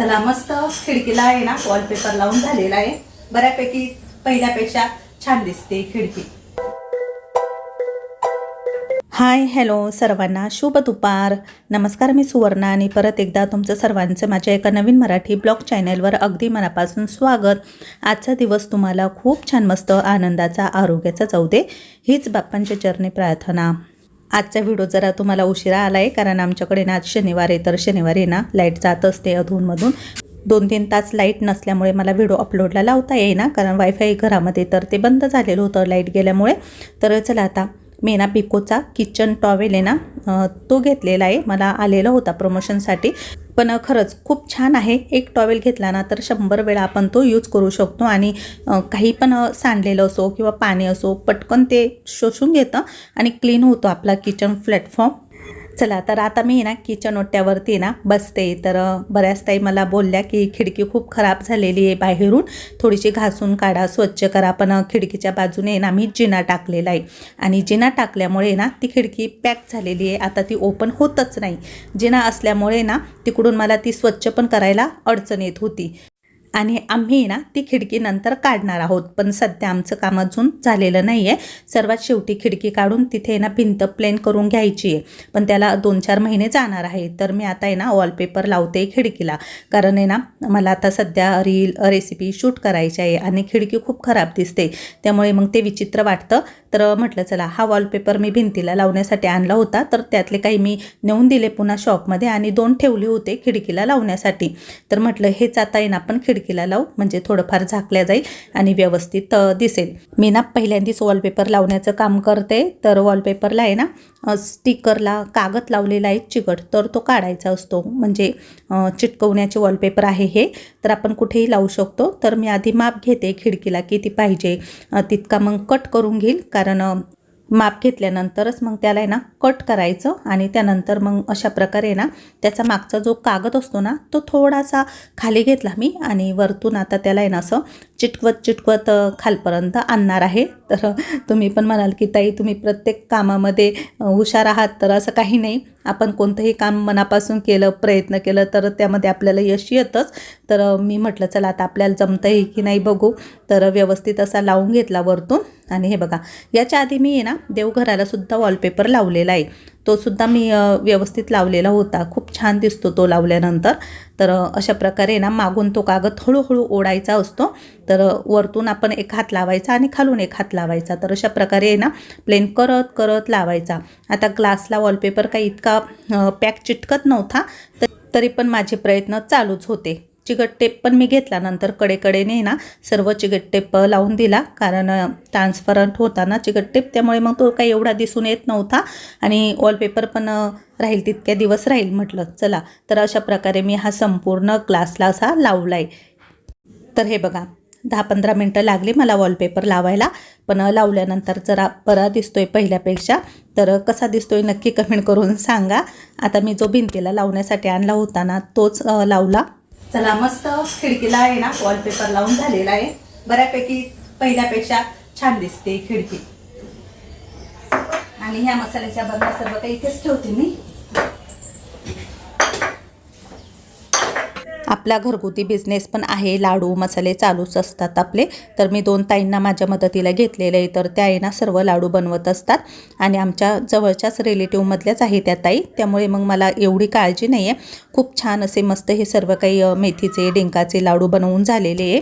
चला मस्त खिडकीला आहे ना वॉलपेपर लावून झालेला आहे. बऱ्यापैकी पहिल्यापेक्षा छान दिसते खिडकी. हाय हॅलो सर्वांना. शुभ दुपार. नमस्कार मी सुवर्णा आणि परत एकदा तुमचं सर्वांचं माझ्या एका नवीन मराठी ब्लॉग चॅनलवर अगदी मनापासून स्वागत. आजचा दिवस तुम्हाला खूप छान मस्त आनंदाचा आरोग्याचा जाऊ दे. हीच बाप्पांच्या चरणी प्रार्थना. आजचा व्हिडिओ जरा तुम्हाला उशिरा आला आहे कारण आमच्याकडे ना आज शनिवार आहे तर शनिवारी ना लाइट जात असते अधूनमधून. दोन तीन तास लाइट नसल्यामुळे मला व्हिडिओ अपलोडला लावता येईना कारण वायफाय घरामध्ये तर ते बंद झालेलं होतं लाइट गेल्यामुळे. तर चला आता मी ना पिकोचा किचन टॉवेल आहे ना तो घेतलेला आहे. मला आलेला होता प्रमोशनसाठी पण खरंच खूप छान आहे. एक टॉवेल घेतला ना तर शंभर वेळा आपण तो यूज करू शकतो आणि काही पण सांडलेलं असो किंवा पाणी असो पटकन ते शोषून घेतं आणि क्लीन होतो आपला किचन प्लॅटफॉर्म चला तर आता मी ना किचन ओट्यावरती ना बसते. तर बऱ्याच ताई मला बोलल्या की खिडकी खूप खराब झालेली आहे बाहेरून. थोडीशी घासून काढा स्वच्छ करा. पण खिडकीच्या बाजूने ना मी जिना टाकलेला आहे. आणि जिना टाकल्यामुळे ना ती खिडकी पॅक झालेली आहे. आता ती ओपन होतच नाही. जिना असल्यामुळे ना तिकडून मला ती स्वच्छ पण करायला अडचण येत होती. आणि आम्ही ना ती खिडकी नंतर काढणार आहोत. पण सध्या आमचं काम अजून झालेलं नाही आहे सर्वात शेवटी खिडकी काढून तिथे ना भिंत प्लेन करून घ्यायची आहे. पण त्याला दोन चार महिने जाणार आहे. तर मी आता आहे ना वॉलपेपर लावते खिडकीला. कारण आहे ना मला आता सध्या रील रेसिपी शूट करायची आहे आणि खिडकी खूप खराब दिसते. त्यामुळे मग ते विचित्र वाटतं. तर म्हटलं चला हा वॉलपेपर मी भिंतीला लावण्यासाठी आणला होता. तर त्यातले काही मी नेऊन दिले पुन्हा शॉपमध्ये आणि दोन ठेवले होते खिडकीला लावण्यासाठी. तर म्हटलं हेच आता आहे ना आपण खिडकीला लावू म्हणजे थोडंफार झाकल्या जाईल आणि व्यवस्थित दिसेल. मी ना पहिल्यांदाच वॉलपेपर लावण्याचं काम करते. तर वॉलपेपरला आहे ना स्टिकरला कागद लावलेला आहे चिकट. तर तो काढायचा असतो. म्हणजे चिटकवण्याचे वॉलपेपर आहे हे. तर आपण कुठेही लावू शकतो. तर मी आधी माप घेते खिडकीला किती पाहिजे. तितका मग कट करून घेईल. कारण माप घेतल्यानंतरच मग त्याला आहे ना कट करायचं आणि त्यानंतर मग अशा प्रकारे ना त्याचा मागचा जो कागद असतो ना तो थोडासा खाली घेतला मी आणि वरतून आता त्याला आहे ना असं चिटकवत चिटकवत खालपर्यंत आणणार आहे. तर तुम्ही पण म्हणाल की ताई तुम्ही प्रत्येक कामामध्ये हुशार आहात. तर असं काही नाही. आपण कोणतंही काम मनापासून केलं प्रयत्न केलं तर त्यामध्ये आपल्याला यश येतंच. तर मी म्हटलं चला आता आपल्याला जमतं आहे की नाही बघू. तर व्यवस्थित असा लावून घेतला वरतून. आणि हे बघा याच्या आधी मी आहे ना देवघरालासुद्धा वॉलपेपर लावलेला आहे. तो सुद्धा मी व्यवस्थित लावलेला होता. खूप छान दिसतो तो लावल्यानंतर. तर अशा प्रकारे ना मागून तो कागद हळूहळू ओढायचा असतो. तर वरतून आपण एक हात लावायचा आणि खालून एक हात लावायचा. तर अशा प्रकारे आहे ना प्लेन करत करत लावायचा. आता ग्लासला वॉलपेपर काही इतका पॅक चिटकत नव्हता तरी पण माझे प्रयत्न चालूच होते. चिकट टेप पण मी घेतल्यानंतर कडेकडेने ना सर्व चिकट टेप लावून दिला. कारण ट्रान्सपरंट होता ना चिकट टेप त्यामुळे मग तो काही एवढा दिसून येत नव्हता. आणि वॉलपेपर पण राहील तितक्या दिवस राहील म्हटलं चला. तर अशा प्रकारे मी हा संपूर्ण ग्लासला असा लावला आहे तर हे बघा दहा पंधरा मिनटं लागली मला वॉलपेपर लावायला. पण लावल्यानंतर जरा बरा दिसतोय पहिल्यापेक्षा. तर कसा दिसतोय नक्की कमेंट करून सांगा. आता मी जो भिंतीला लावण्यासाठी आणला होता ना तोच लावला. चला मस्त खिडकीला आहे ना वॉलपेपर लावून झालेला आहे. बऱ्यापैकी पहिल्यापेक्षा छान दिसते खिडकी. आणि ह्या मसाल्याच्या बदला सर्व काही इथेच ठेवते मी. आपला घरगुती बिझनेस पण आहे. लाडू मसाले चालूच असतात आपले. तर मी दोन ताईंना माझ्या मदतीला घेतलेलं आहे. तर त्या आईना ना सर्व लाडू बनवत असतात. आणि आमच्या जवळच्याच रिलेटिव्हमधल्याच आहे त्या ताई. त्यामुळे मग मला एवढी काळजी नाही आहे खूप छान असे मस्त हे सर्व काही मेथीचे डिंकाचे लाडू बनवून झालेले आहे.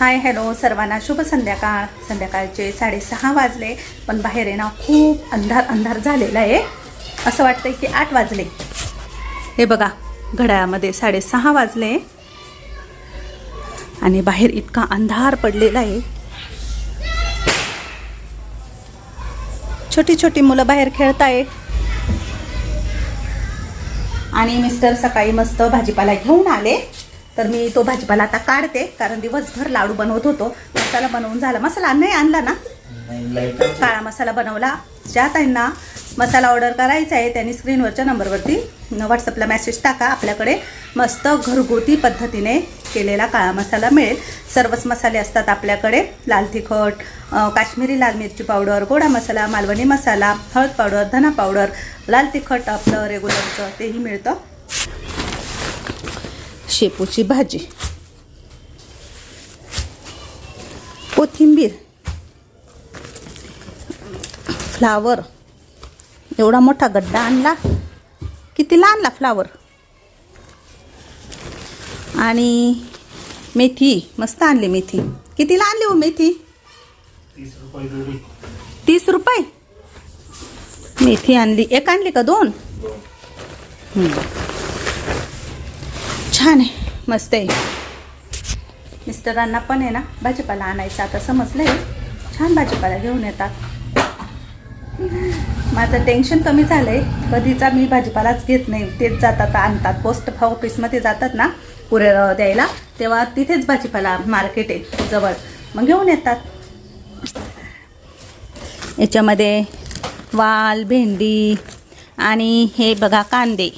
Hi hello. सर्वांना शुभ संध्याकाळ. संध्याकाळचे साडेसहा वाजले पण बाहेर आहे ना खूप अंधार अंधार झालेला आहे. असं वाटतंय की आठ वाजले. हे बघा. घड्याळामध्ये साडेसहा वाजले. आणि बाहेर इतका अंधार पडलेला आहे. छोटी छोटी मुलं बाहेर खेळताय. आणि मिस्टर सकाळी मस्त भाजीपाला घेऊन आले. तर मी तो भाजीपाला आता काढते कारण दिवसभर लाडू बनवत होतो. मसाला बनवून झाला. मसाला नाही आणला ना? काळा मसाला बनवला. ज्या ताईंना मसाला ऑर्डर करायचा आहे त्यांनी स्क्रीनवरच्या नंबरवरती व्हॉट्सअपला मेसेज टाका. आपल्याकडे मस्त घरगुती पद्धतीने केलेला काळा मसाला मिळेल. सर्वच मसाले असतात आपल्याकडे. लाल तिखट काश्मीरी लाल मिरची पावडर गोडा मसाला मालवणी मसाला हळद पावडर धना पावडर लाल तिखट आपलं रेग्युलरचं तेही मिळतं. शेपूची भाजी. कोथिंबीर. फ्लावर. एवढा मोठा गड्डा आणला कितीला आणला फ्लावर आणि मेथी मस्त आणली मेथी. कितीला आणली हो मेथी? तीस रुपये मेथी आणली. एक आणली का दोन. छान आहे. मस्त आहे. मिस्टरांना पण आहे ना भाजीपाला आणायचा. आता समजलंय. छान भाजीपाला घेऊन येतात. माझं टेन्शन कमी झालं आहे कधीचा मी भाजीपालाच घेत नाही. तेच जातात आणतात. पोस्ट ऑफिसमध्ये जातात ना कुरिअर द्यायला तेव्हा तिथेच भाजीपाला मार्केट आहे जवळ. मग घेऊन येतात. याच्यामध्ये वाल भेंडी आणि हे बघा कांदे.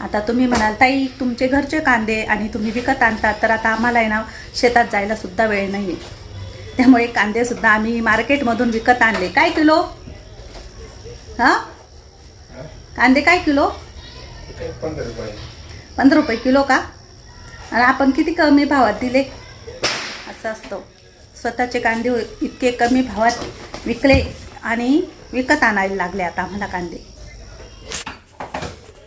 आता तुम्ही म्हणाल ताई तुमचे घरचे कांदे आणि तुम्ही विकत आणतात तर आता आम्हाला आहे ना शेतात जायला सुद्धा वेळ नाही आहे त्यामुळे कांदेसुद्धा आम्ही मार्केटमधून विकत आणले. काय किलो? हां? कांदे काय किलो? पंधरा रुपये किलो का? आणि आपण किती कमी भावात दिले? असं असतं. स्वतःचे कांदे इतके कमी भावात विकले आणि विकत आणायला लागले आता आम्हाला कांदे.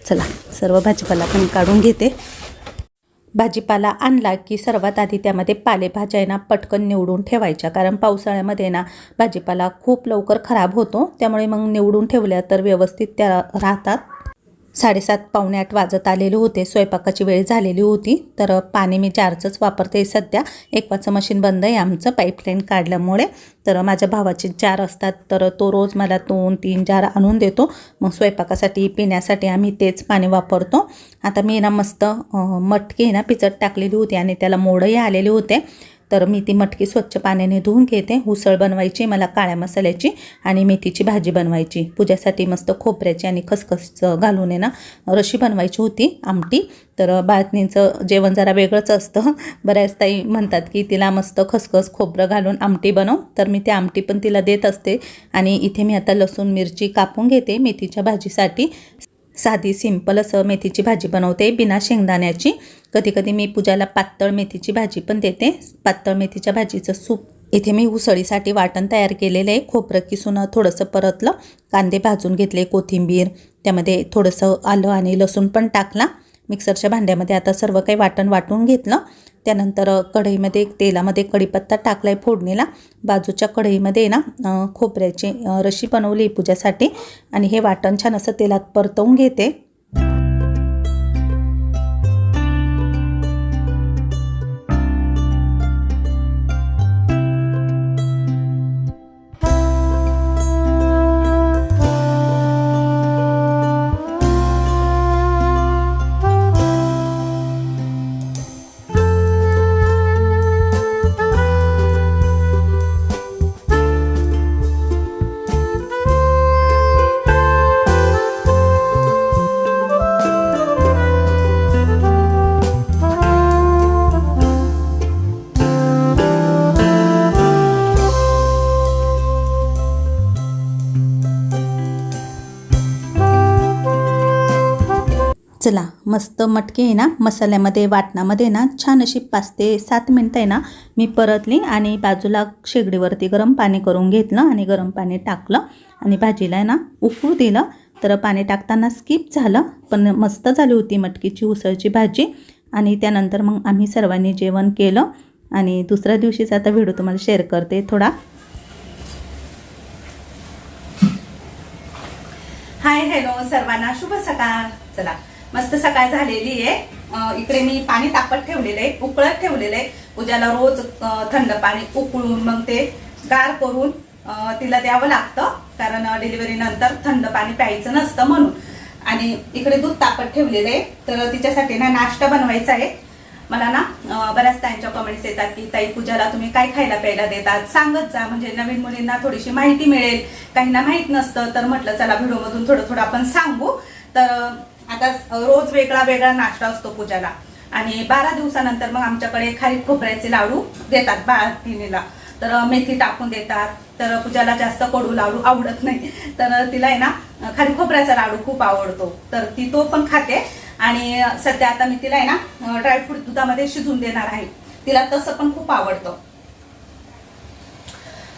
चला सर्व भाजीपाला पण काढून घेते. भाजीपाला आणला की सर्वात आधी त्यामध्ये पालेभाज्या आहे ना पटकन निवडून ठेवायच्या. कारण पावसाळ्यामध्ये ना भाजीपाला खूप लवकर खराब होतो. त्यामुळे मग निवडून ठेवल्या तर व्यवस्थित त्या राहतात. साडेसात पावणे आठ वाजत आलेले होते. स्वयंपाकाची वेळ झालेली होती. तर पाणी मी चारचंच वापरते सध्या. एकवाचं मशीन बंद आहे. आमचं पाईपलाईन काढल्यामुळे. तर माझ्या भावाचे जार असतात. तर तो रोज मला दोन तीन जार आणून देतो. मग स्वयंपाकासाठी पिण्यासाठी आम्ही तेच पाणी वापरतो. आता मी ना मस्त अं, मटकी ना पिचट टाकलेली होती आणि त्याला मोडही आलेले होते. तर मी ती मटकी स्वच्छ पाण्याने धुवून घेते. उसळ बनवायची मला काळ्या मसाल्याची आणि मेथीची भाजी बनवायची. पूजासाठी मस्त खोबऱ्याची आणि खसखस घालून आहे ना रशी बनवायची होती आमटी. तर बातमींचं जेवण जरा वेगळंच असतं. बऱ्याच ताई म्हणतात की तिला मस्त खसखस खोबरं घालून आमटी बनव. तर मी ती आमटी पण तिला देत असते. आणि इथे मी आता लसूण मिरची कापून घेते मेथीच्या भाजीसाठी. साधी सिंपल असं मेथीची भाजी बनवते. बिना शेंगदाण्याची. कधी कधी मी पूजाला पातळ मेथीची भाजी पण देते. पातळ मेथीच्या भाजीचं सूप. इथे मी उसळीसाठी वाटण तयार केलेलं आहे. खोबरं किसून थोडंसं परतलं. कांदे भाजून घेतले कोथिंबीर. त्यामध्ये थोडंसं आलं आणि लसूण पण टाकला. मिक्सरच्या भांड्यामध्ये आता सर्व काही वाटण वाटून घेतलं. त्यानंतर कढईमध्ये तेलामध्ये कढीपत्ता टाकला आहे फोडणीला. बाजूच्या कढईमध्ये ना खोबऱ्याची रशी बनवली पूजासाठी. आणि हे वाटण छान असं तेलात परतवून घेते. चला मस्त मटकी आहे ना मसाल्यामध्ये वाटणामध्ये ना छान अशी पाच ते सात मिनटं आहे ना मी परतली आणि बाजूला शेगडीवरती गरम पाणी करून घेतलं आणि गरम पाणी टाकलं आणि भाजीला आहे ना उकळू दिलं. तर पाणी टाकताना स्किप झालं पण मस्त झाली होती मटकीची उसळची भाजी. आणि त्यानंतर मग आम्ही सर्वांनी जेवण केलं. आणि दुसऱ्या दिवशीचा आता व्हिडिओ तुम्हाला शेअर करते थोडा. हाय हॅलो सर्वांना शुभ सकाळ. चला मस्त सकाळ झालेली आहे. इकडे मी पाणी तापत ठेवलेलं आहे उकळत ठेवलेलं आहे. पूजाला रोज थंड पाणी उकळून मग ते गार करून तिला द्यावं लागतं. कारण डिलिव्हरी नंतर थंड पाणी प्यायचं नसतं म्हणून. आणि इकडे दूध तापत ठेवलेलं आहे. तर तिच्यासाठी ना नाश्ता बनवायचा आहे. मला ना बऱ्याच त्यांच्या कमेंट्स येतात की ताई पूजाला तुम्ही काय खायला प्यायला देतात? सांगत जा. म्हणजे नवीन मुलींना थोडीशी माहिती मिळेल. काहींना माहीत नसतं. तर म्हटलं चला व्हिडिओमधून थोडं थोडं आपण सांगू. तर आता रोज वेगळा वेगळा नाश्ता असतो पूजाला. आणि बारा दिवसानंतर मग आमच्याकडे खाली खोबऱ्याचे लाडू देतात बाळतीनेला. तर मेथी टाकून देतात. तर पूजाला जास्त कडू लाडू आवडत नाही. तर तिला आहे ना खाली खोबऱ्याचा लाडू खूप आवडतो. तर ती तो पण खाते. आणि सध्या आता मी तिला आहे ना ड्रायफ्रूट दुधामध्ये शिजून देणार आहे. तिला तसं पण खूप आवडतं.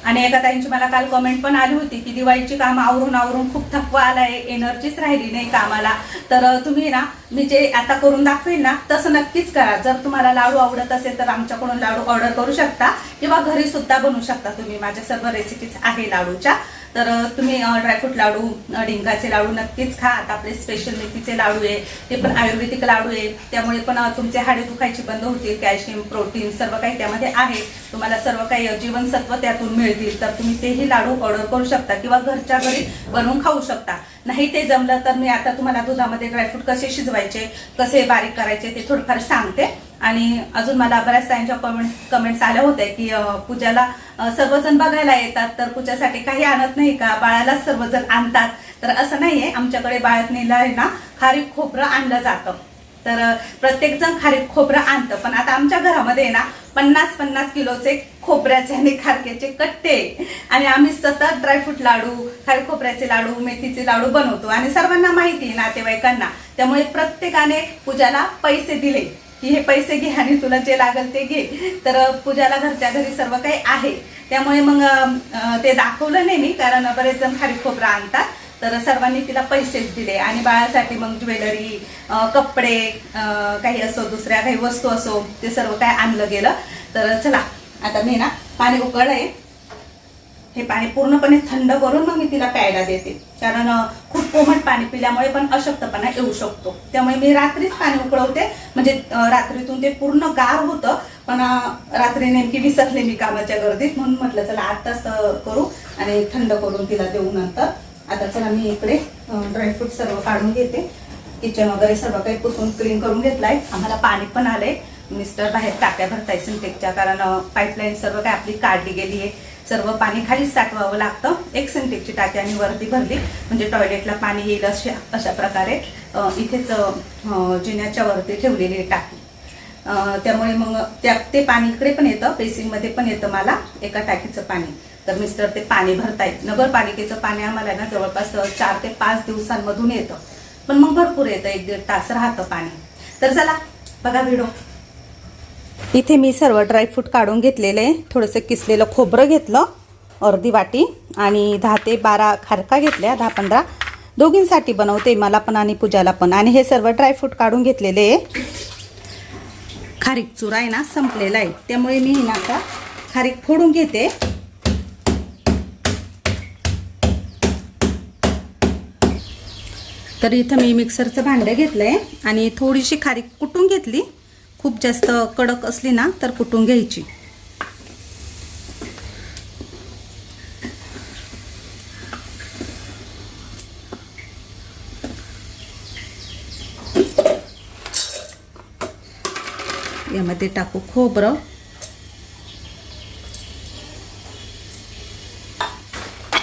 आणि एका ताईंची मला काल कमेंट पण आली होती की दिवाळीची काम आवरून आवरून खूप थकवा आलाय एनर्जीच राहिली नाही कामाला. तर तुम्ही ना मी जे आता करून दाखवेल ना तसं नक्कीच करा. जर तुम्हाला लाडू आवडत असेल तर आमच्याकडून लाडू ऑर्डर करू शकता किंवा घरी सुद्धा बनवू शकता तुम्ही. माझ्या सर्व रेसिपीज आहे लाडूच्या. तर तुम्ही ड्रायफ्रूट लाडू डिंगाचे डिंकाचे लाडू नक्कीच खा. आता आपले स्पेशल मेथीचे लाडू आहे ते पण आयुर्वेदिक लाडू आहे. त्यामुळे पण तुमचे हाडे दुखायची बंद होतील. कॅल्शियम प्रोटीन सर्व काही त्यामध्ये आहे. तुम्हाला सर्व काही जीवनसत्व त्यातून मिळतील. तर तुम्ही तेही लाडू ऑर्डर करू शकता किंवा घरच्या घरी बनवून खाऊ शकता. नाही ते जमलं तर मी आता तुम्हाला दुधामध्ये ड्रायफ्रूट कसे शिजवायचे कसे बारीक करायचे ते थोडंफार सांगते. आणि अजून मला बऱ्याच त्यांच्या कमेंट्स कमेंट्स आल्या होत्या की पूजाला सर्वजण बघायला येतात तर पूजासाठी काही आणत नाही का? बाळाला सर्वजण आणतात. तर असं नाहीये. आमच्याकडे बाळातनीला आहे ना खारीक खोबरं आणलं जातं. तर प्रत्येक जण खारीक खोबरं आणतं. पण आता आमच्या घरामध्ये आहे ना पन्नास पन्नास किलोचे खोबऱ्याचे आणि खारक्याचे कट्टे. आणि आम्ही सतत ड्रायफ्रूट लाडू खारीक खोबऱ्याचे लाडू मेथीचे लाडू बनवतो. आणि सर्वांना माहिती आहे नातेवाईकांना. त्यामुळे प्रत्येकाने पूजाला पैसे दिले. की हे पैसे घे आणि तुला जे लागेल ते घे. तर पूजाला घरच्या घरी सर्व काही आहे. त्यामुळे मग ते दाखवलं नाही मी कारण बरेच जण खारी खोबरा आणतात. तर सर्वांनी तिला पैसेच दिले. आणि बाळासाठी मग ज्वेलरी कपडे काही असो दुसऱ्या काही वस्तू असो ते सर्व काय आणलं गेलं. तर चला आता मी ना पाणी आहे हे पाणी पूर्णपणे थंड करून मग मी तिला प्यायला देते. कारण खूप कोमट पाणी पिल्यामुळे पण अशक्तपणा येऊ शकतो. त्यामुळे मी रात्रीच पाणी उकळवते. म्हणजे रात्रीतून ते पूर्ण गार होतं पण रात्री नेमकी विसरले मी कामाच्या गर्दीत. म्हणून म्हटलं चला आत्ताच करू आणि थंड करून तिला देऊ नंतर. आता चला मी इकडे ड्रायफ्रूट सर्व काढून घेते. किचन वगैरे सर्व काही पुसून क्लीन करून घेतलाय. आम्हाला पाणी पण आलंय. मिस्टर बाहेर टाक्या भरताय सिंटेकच्या कारण पाईपलाईन सर्व काही आपली काढली गेली आहे सर्व पाणी खालीच साठवावं लागतं. एक सिंटेकची टाकी आणि वरती भरली. म्हणजे टॉयलेटला पाणी येईल अशा अशा प्रकारे इथेच जिन्याच्या वरती ठेवलेली टाकी. त्यामुळे मग त्या ते पाणी इकडे पण येतं बेसिंगमध्ये पण येतं मला एका टाकीचं पाणी. तर मिस्टर ते पाणी भरतायत. नगरपालिकेचं पाणी आम्हाला ना जवळपास चार ते पाच दिवसांमधून येतं. पण मग भरपूर येतं एक दीड तास राहतं पाणी. तर चला बघा व्हिडिओ इथे मी सर्व ड्रायफ्रूट काढून घेतलेले थोडंसं किसलेलं खोबरं घेतलं अर्धी वाटी आणि दहा ते बारा खारका घेतल्या दहा पंधरा. दोघींसाठी बनवते मला पण आणि पूजाला पण. आणि हे सर्व ड्रायफ्रूट काढून घेतलेले आहे. खारीक चुरा आहे ना संपलेला आहे. त्यामुळे मी ना आता खारीक फोडून घेते. तर इथं मी मिक्सरचं भांडं घेतलं आहे आणि थोडीशी खारीक कुटून घेतली. खूप जास्त कडक असली ना तर कुटून घ्यायची? यामध्ये टाकू खोबरं.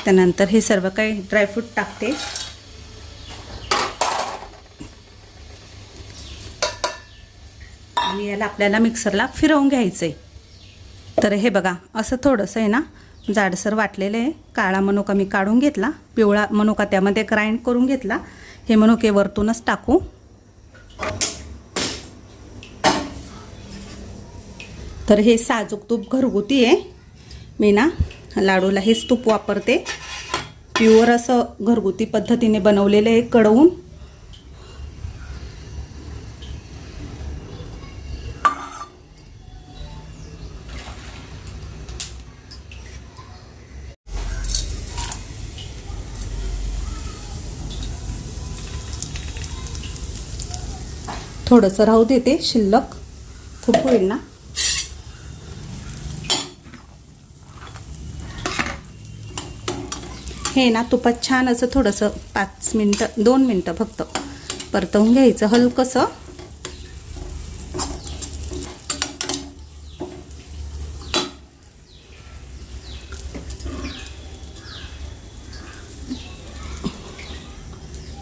त्यानंतर हे सर्व काही ड्रायफ्रूट टाकते. त्याला आपल्याला मिक्सरला फिरवून घ्यायचं आहे तर हे बघा असं थोडंसं आहे ना जाडसर वाटलेलं आहे. काळा मनुका मी काढून घेतला पिवळा मनुका त्यामध्ये ग्राइंड करून घेतला. हे मनुके वरतूनच टाकू. तर हे साजूक तूप घरगुती आहे मी ना लाडूला हेच तूप वापरते. प्युअर असं घरगुती पद्धतीने बनवलेलं आहे कडवून. थोडंसं राहू देते शिल्लक. खूप होईल ना? हे ना तुपात छान असं थोडंसं पाच मिनटं दोन मिनटं फक्त परतवून घ्यायचं हलकंसं.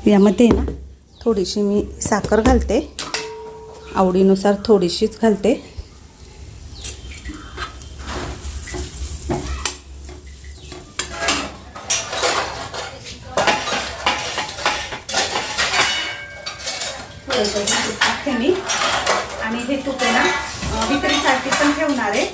यामध्ये ना थोडीशी मी साखर घालते. आवडीनुसार थोडीशीच घालते. मी. आणि हे तूप आहे ना अं, विक्रीसाठी पण ठेवणार आहे.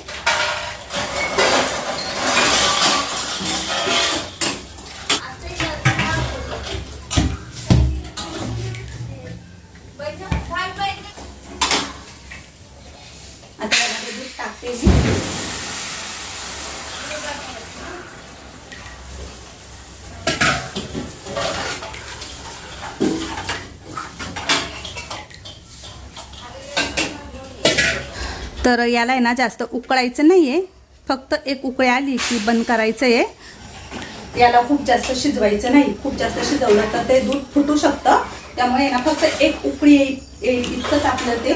तर याला आहे ना जास्त उकळायचं नाही आहे फक्त एक उकळी आली की बंद करायचं आहे याला खूप जास्त शिजवायचं नाही. खूप जास्त शिजवलं तर ते दूध फुटू शकतं. त्यामुळे ना फक्त एक उकळी येईल येईल इतकंच आपलं ते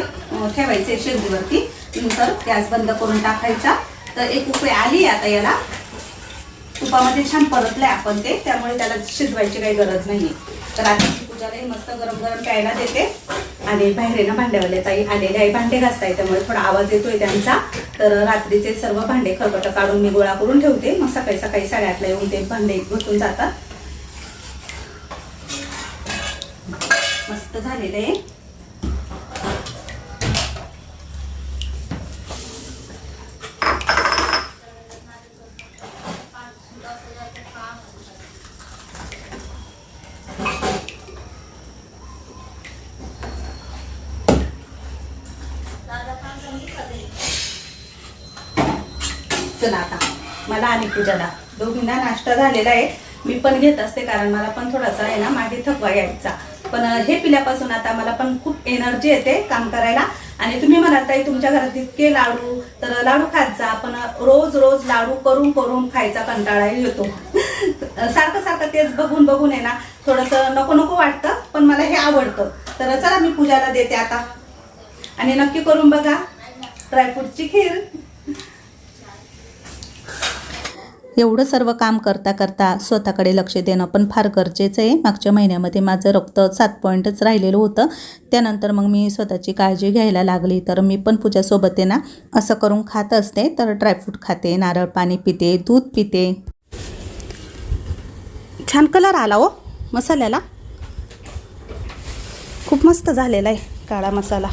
ठेवायचं आहे शेगडीवरती नंतर गॅस बंद करून टाकायचा. तर एक उकळी आली आता याला. तुपामध्ये छान परतलंय आपण ते. त्यामुळे त्याला शिजवायची काही गरज नाही तर आता मी मस्त गरम गरम प्यायला देते. आणि बाहेर भांड्यावाल्या ना भांड्यावाले ताई आलेले आहे भांडे घासताय त्यामुळे थोडा आवाज येतोय त्यांचा. तर रात्रीचे सर्व भांडे खरकट काढून मी गोळा करून ठेवते. मग सकाळी सकाळी साडेआठला येऊन ते भांडे घुसून जातात. मस्त झालेलं आहे चला आता मला पूजाला. दोघींना नाश्ता झालेला आहे. मी पण घेत असते कारण मला पण थोडासा आहे ना मागे थकवा यायचा. पण हे पिल्यापासून आता मला पण खूप एनर्जी येते काम करायला. आणि तुम्ही म्हणाल ताई तुमच्या घरात इतके लाडू. तर लाडू खात जा पण रोज रोज लाडू करून करून खायचा कंटाळा येतो. सारखं सारखं तेच बघून बघून आहे ना थोडंसं नको नको वाटतं पण मला हे आवडतं. तर चला मी पूजाला देते आता. आणि नक्की करून बघा ड्रायफ्रूटची खीर. एवढं सर्व काम करता करता स्वतःकडे लक्ष देणं पण फार गरजेचं आहे. मागच्या महिन्यामध्ये माझं रक्त सात पॉईंटच राहिलेलं होतं. त्यानंतर मग मी स्वतःची काळजी घ्यायला लागली तर मी पण पूजासोबत आहे ना असं करून खात असते तर ड्रायफ्रूट खाते नारळ पाणी पिते दूध पिते. छान कलर आला हो मसाल्याला. खूप मस्त झालेला आहे काळा मसाला.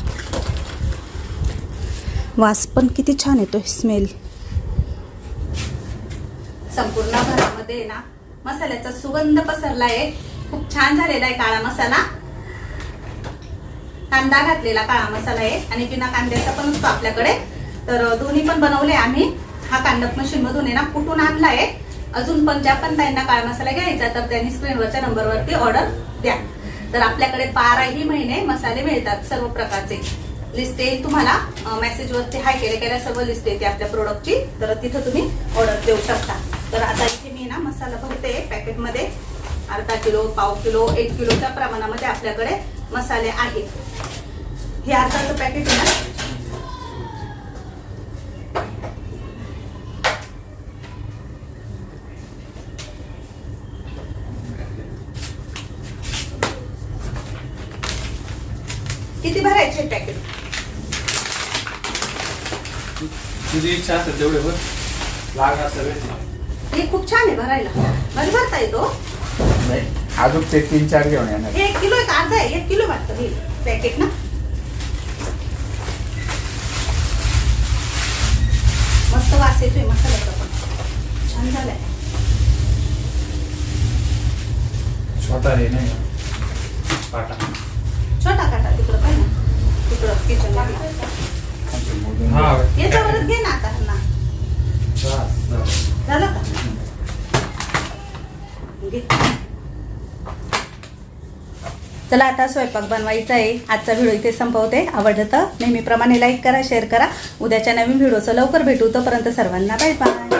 वास पण किती छान येतो स्मेल संपूर्ण घरामध्ये ना मसाल्याचा सुगंध पसरला आहे खूप छान झालेला आहे काळा मसाला. कांदा घातलेला काळा मसाला आहे आणि बिना कांद्याचा पण असतो आपल्याकडे. तर दोन्ही पण बनवले आम्ही. हा कांदा मशीन मधून आहे ना कुठून आणला आहे अजून पण ज्या पण त्यांना काळा मसाला घ्यायचा तर त्यांनी स्क्रीनवरच्या नंबरवरती ऑर्डर द्या. तर आपल्याकडे बाराही महिने मसाले मिळतात सर्व प्रकारचे. लिस्ट येईल तुम्हाला. मेसेजवरती हाय केले केल्या सर्व लिस्ट येते आपल्या प्रोडक्टची तर तिथं तुम्ही ऑर्डर देऊ शकता. तर आता इथे मी ना मसाला भरते पॅकेटमध्ये. अर्धा किलो पाव किलो एक किलोच्या प्रमाणामध्ये आपल्याकडे मसाले आहेत. हे अर्धाचं पॅकेट आहे ना? किती भरायचे पॅकेट? तुझी इच्छा असेल तेवढे बघ लागणार सगळे. हे खूप छान आहे भरायला. बरं भरता येतो. नाही अजून ते तीन चार घेऊन येणार. हे एक किलो आहे का अर्धा आहे एक किलो वाटतं हे पॅकेट ना. मस्त वास येतोय मसाल्याचा पण. छान झालाय. छोटा रे नाही पाटा. छोटा काटा तिकडं पाहिजे तिकडं किचन हा याच्यावरच घे ना आता ना. झालं का? घे. चला आता स्वयंपाक बनवायचा आहे. आजचा व्हिडिओ इथे संपवते. आवडलं तर नेहमीप्रमाणे लाईक करा शेअर करा. उद्याच्या नवीन व्हिडिओचं लवकर भेटू. तोपर्यंत सर्वांना बाय बाय